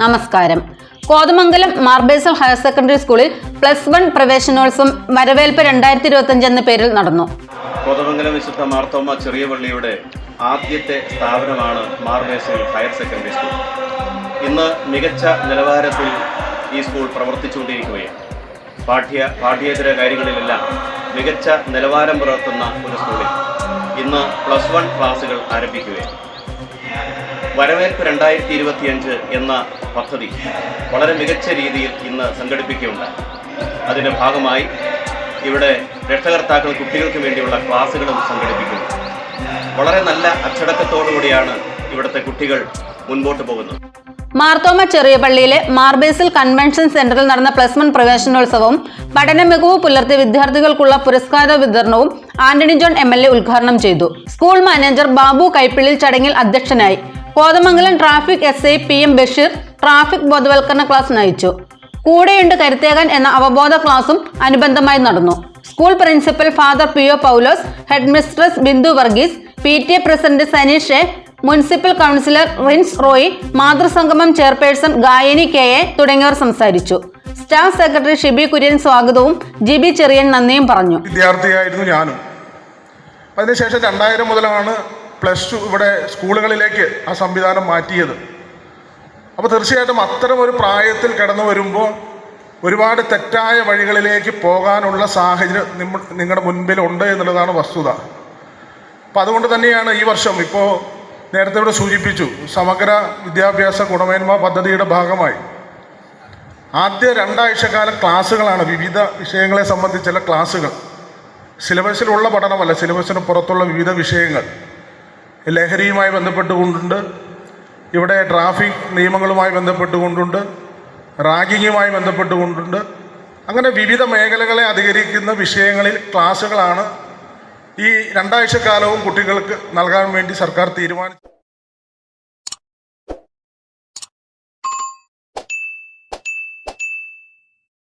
നമസ്കാരം. Kothamangalam Mar Basil higher secondary സ്കൂളിൽ plus one പ്രവേശനോത്സവം വരവേൽപ്പ് രണ്ടായിരത്തി ഇരുപത്തി എന്ന പേരിൽ നടന്നു. കോതമംഗലം വിശുദ്ധ മാർത്തോമ ചെറിയ പള്ളിയുടെ ആദ്യത്തെ സ്ഥാപനമാണ് മാർബേസൽ ഹയർ സെക്കൻഡറി സ്കൂൾ. ഇന്ന് മികച്ച നിലവാരത്തിൽ ഈ സ്കൂൾ പ്രവർത്തിച്ചുകൊണ്ടിരിക്കുകയാണ്. പാഠ്യ പാഠ്യേതര കാര്യങ്ങളിലെല്ലാം മികച്ച നിലവാരം പുലർത്തുന്ന ഒരു സ്കൂളിൽ ഇന്ന് പ്ലസ് വൺ ക്ലാസുകൾ ആരംഭിക്കുകയാണ്. വരവേൽപ്പ് രണ്ടായിരത്തി ഇരുപത്തിയഞ്ച് എന്ന പദ്ധതി വളരെ മികച്ച രീതിയിൽ ഇന്ന് സംഘടിപ്പിക്കുകയുണ്ടായി. അതിന്റെ ഭാഗമായി ഇവിടെ രക്ഷകർത്താക്കൾ കുട്ടികൾക്ക് വേണ്ടിയുള്ള ക്ലാസ്സുകളും സംഘടിപ്പിക്കുന്നു. വളരെ നല്ല അച്ചടക്കത്തോടുകൂടിയാണ് ഇവിടുത്തെ കുട്ടികൾ മുൻപോട്ട് പോകുന്നത്. മാർത്തോമ ചെറിയ പള്ളിയിലെ മാർബേസിൽ കൺവെൻഷൻ സെന്ററിൽ നടന്ന പ്ലസ് വൺ പ്രവേശനോത്സവവും പഠന മികവ് പുലർത്തിയ വിദ്യാർത്ഥികൾക്കുള്ള പുരസ്കാര വിതരണവും ആന്റണി ജോൺ എ ഉദ്ഘാടനം ചെയ്തു. സ്കൂൾ മാനേജർ ബാബു കൈപ്പിള്ളിൽ ചടങ്ങിൽ അധ്യക്ഷനായി. Kothamangalam traffic S I P M Basheer traffic ബോധവൽക്കരണ ക്ലാസ് നയിച്ചു. കൂടെയുണ്ട് കരുത്തേകാൻ എന്ന അവബോധ ക്ലാസും അനുബന്ധമായി നടന്നു. School principal father P O Paulose headmistress Bindu Varghese P T A president Saneesh municipal councillor Rins Roy മാതൃസംഗമം chairperson Gayani K A തുടങ്ങിയവർ സംസാരിച്ചു. സ്റ്റാഫ് സെക്രട്ടറി ഷിബി കുര്യൻ സ്വാഗതവും ജി ബി ചെറിയൻ നന്ദിയും പറഞ്ഞു. വിദ്യാർത്ഥിയായിരുന്നു ഞാനും. അതിനുശേഷം രണ്ടായിരം മുതലാണ് പ്ലസ് ടു ഇവിടെ സ്കൂളുകളിലേക്ക് ആ സംവിധാനം മാറ്റിയത്. അപ്പോൾ തീർച്ചയായിട്ടും അത്തരം ഒരു പ്രായത്തിൽ കടന്നു വരുമ്പോൾ ഒരുപാട് തെറ്റായ വഴികളിലേക്ക് പോകാനുള്ള സാഹചര്യം നിങ്ങളുടെ മുൻപിലുണ്ട് എന്നുള്ളതാണ് വസ്തുത. അപ്പം അതുകൊണ്ട് തന്നെയാണ് ഈ വർഷം ഇപ്പോൾ നേരത്തെ ഇവിടെ സൂചിപ്പിച്ചു സമഗ്ര വിദ്യാഭ്യാസ ഗുണമേന്മ പദ്ധതിയുടെ ഭാഗമായി. ആദ്യ രണ്ടാഴ്ചക്കാലം ക്ലാസ്സുകളാണ് വിവിധ വിഷയങ്ങളെ സംബന്ധിച്ചുള്ള ക്ലാസ്സുകൾ. സിലബസിലുള്ള പഠനമല്ല സിലബസിന് പുറത്തുള്ള വിവിധ വിഷയങ്ങൾ. ലഹരിയുമായി ബന്ധപ്പെട്ടുകൊണ്ടുണ്ട്. ഇവിടെ ട്രാഫിക് നിയമങ്ങളുമായി ബന്ധപ്പെട്ടുകൊണ്ടുണ്ട്. റാഗിങ്ങുമായി ബന്ധപ്പെട്ടുകൊണ്ടുണ്ട്. അങ്ങനെ വിവിധ മേഖലകളെ അധികരിക്കുന്ന വിഷയങ്ങളിൽ ക്ലാസ്സുകളാണ് ഈ രണ്ടാഴ്ചക്കാലവും കുട്ടികൾക്ക് നൽകാൻ വേണ്ടി സർക്കാർ തീരുമാനിച്ചു